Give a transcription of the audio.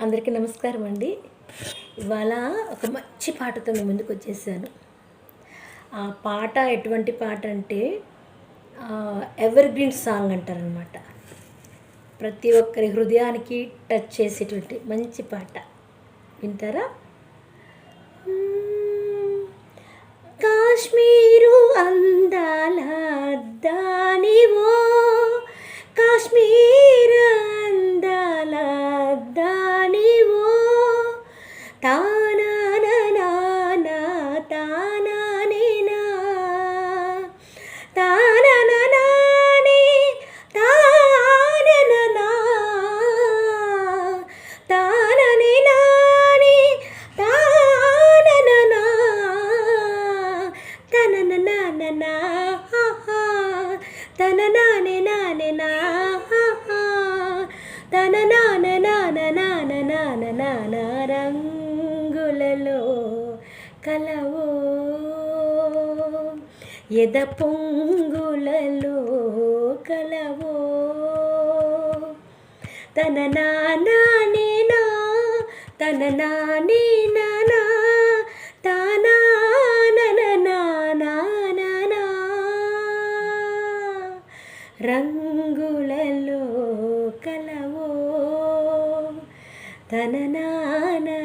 అందరికీ నమస్కారం అండి. ఇవాళ ఒక మంచి పాటతో మీ ముందుకు వచ్చేసాను. ఆ పాట ఎటువంటి పాట అంటే ఎవర్ గ్రీన్ సాంగ్ అంటారనమాట ప్రతి ఒక్కరి హృదయానికి టచ్ చేసేటువంటి మంచి పాట. వింటారా? కాశ్మీరు అందాల తనననాననా హాహా నానే నా హాహా తననాననాననాననాననానా రంగులలో కలవో ఎద పొంగులలో కలవో తన నానే నా తన నానే నా రంగులలో కలవో తన నానా